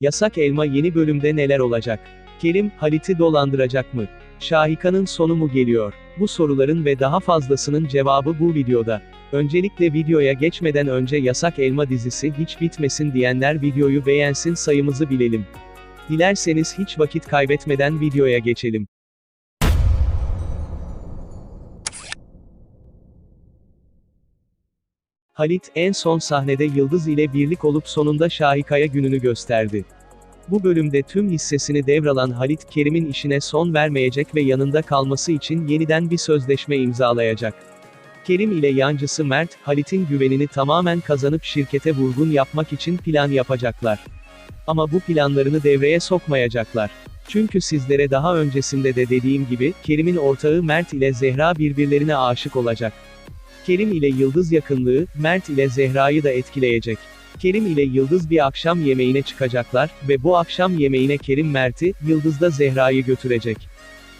Yasak Elma yeni bölümde neler olacak? Kerim, Halit'i dolandıracak mı? Şahika'nın sonu mu geliyor? Bu soruların ve daha fazlasının cevabı bu videoda. Öncelikle videoya geçmeden önce Yasak Elma dizisi hiç bitmesin diyenler videoyu beğensin sayımızı bilelim. Dilerseniz hiç vakit kaybetmeden videoya geçelim. Halit, en son sahnede Yıldız ile birlik olup sonunda Şahika'ya gününü gösterdi. Bu bölümde tüm hissesini devralan Halit, Kerim'in işine son vermeyecek ve yanında kalması için yeniden bir sözleşme imzalayacak. Kerim ile yancısı Mert, Halit'in güvenini tamamen kazanıp şirkete vurgun yapmak için plan yapacaklar. Ama bu planlarını devreye sokmayacaklar. Çünkü sizlere daha öncesinde de dediğim gibi, Kerim'in ortağı Mert ile Zehra birbirlerine aşık olacak. Kerim ile Yıldız yakınlığı, Mert ile Zehra'yı da etkileyecek. Kerim ile Yıldız bir akşam yemeğine çıkacaklar ve bu akşam yemeğine Kerim Mert'i, Yıldız da Zehra'yı götürecek.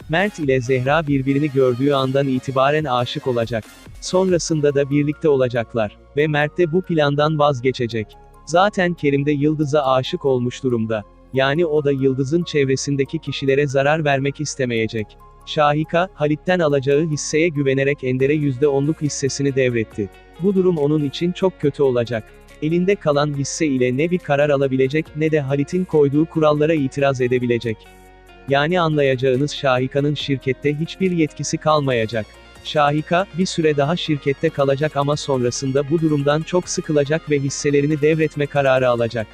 Mert ile Zehra birbirini gördüğü andan itibaren aşık olacak. Sonrasında da birlikte olacaklar ve Mert de bu plandan vazgeçecek. Zaten Kerim de Yıldız'a aşık olmuş durumda. Yani o da Yıldız'ın çevresindeki kişilere zarar vermek istemeyecek. Şahika, Halit'ten alacağı hisseye güvenerek Ender'e %10'luk hissesini devretti. Bu durum onun için çok kötü olacak. Elinde kalan hisse ile ne bir karar alabilecek ne de Halit'in koyduğu kurallara itiraz edebilecek. Yani anlayacağınız Şahika'nın şirkette hiçbir yetkisi kalmayacak. Şahika, bir süre daha şirkette kalacak ama sonrasında bu durumdan çok sıkılacak ve hisselerini devretme kararı alacak.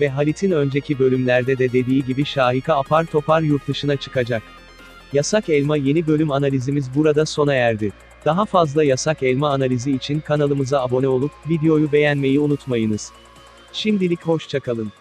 Ve Halit'in önceki bölümlerde de dediği gibi Şahika apar topar yurt dışına çıkacak. Yasak Elma yeni bölüm analizimiz burada sona erdi. Daha fazla Yasak Elma analizi için kanalımıza abone olup, videoyu beğenmeyi unutmayınız. Şimdilik hoşçakalın.